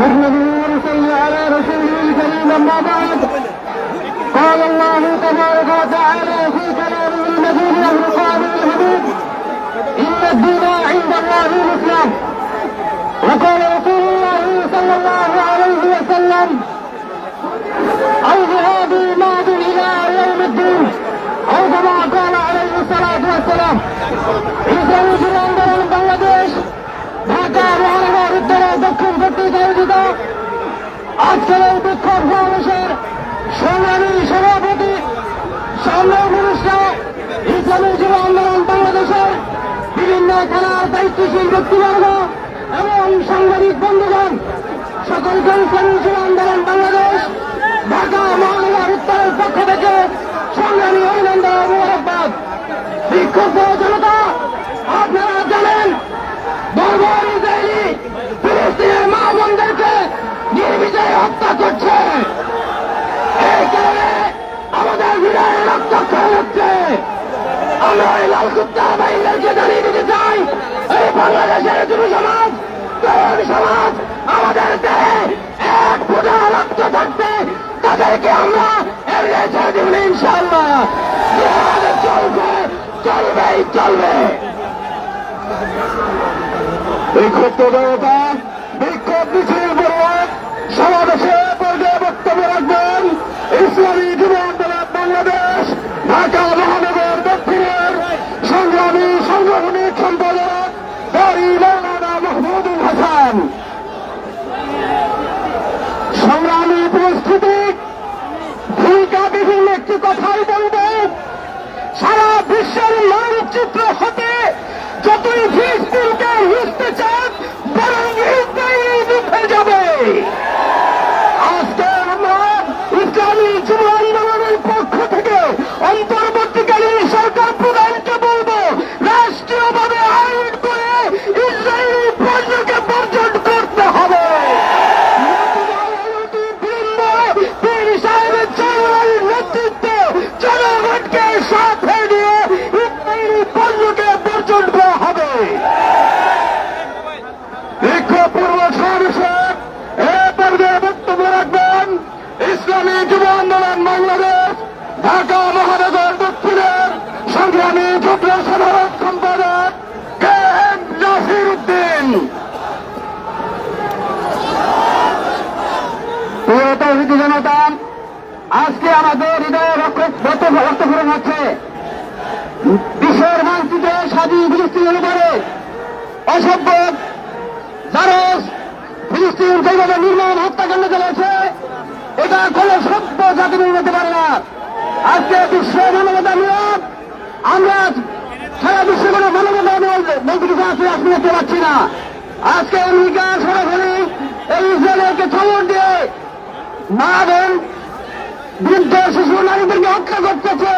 نحمده ونصلي على رسوله الكريم أما بعد. قال الله تبارك وتعالى في كلامه المجيد له مقابل الحدود إن الدين عند الله الإسلام. وقال رسول الله صلى الله عليه وسلم أو جهادي ماض إلى يوم الدين أو كما قال عليه الصلاة والسلام আজকের বিক্ষোভ সমাবেশের সংগ্রামী সভাপতি সংগ্রাম পুরুষরা ইসলামী যুব আন্দোলন বাংলাদেশের বিভিন্ন থানার দায়িত্বশীল ব্যক্তিবর্গ এবং সাংবাদিক বন্ধুগণ, সকলকে ইসলামী যুব আন্দোলন বাংলাদেশ, ঢাকা মহানগর উত্তরের পক্ষ থেকে সংগ্রামী অভিনন্দন বিক্ষুব্ধ জনতা এই আমরা এই এই ইনশাল্লাহ চলবে চলবেই চলবে। বিক্ষুব্ধ জনতা বিক্ষোভ মিছিল বড় সমাবেশে পর্যায়ে বক্তব্য রাখবেন ইসলামী যুব আন্দোলন বাংলাদেশ ঢাকা মহানগর দক্ষিণের সংগ্রামী সাংগঠনিক সম্পাদক দারি মৌলানা মাহমুদুল হাসান সংগ্রামী উপস্থিতি ভূমিকা বিভিন্ন একটি কথাই বলব। সারা বিশ্বের মানচিত্র হতে যতই ফিলিস্তিনকে মিশতে চান ইসলামী যুব আন্দোলন বাংলাদেশ, ঢাকা মহানগর দক্ষিণের সংগ্রামী যুগ্ম সাধারণ সম্পাদক কে এম নাসির উদ্দিন। তৌহিদি জনতা আজকে আমাদের হৃদয়ে রক্ত রক্তক্ষরণ হচ্ছে। বিশ্বের মানচিত্রে স্বাধীন ফিলিস্তিনের উপরে অসভ্য জারস ফিলিস্তিন যেভাবে নির্মম হত্যাকাণ্ড চলেছে এটা কোন সভ্য জাতি মেনে নিতে পারে না। আজকে বিশ্ব মানবতা নিয়োগ আমরা সারা বিশ্বে কোনো মানবতা বলতে কিছু আছে আজকে দেখতে পাচ্ছি না। আজকে আমেরিকা সরাসরি এই ইসরায়েলকে খবর দিয়ে মা বোন, বৃদ্ধ, শিশু, নারীদেরকে হত্যা করতেছে।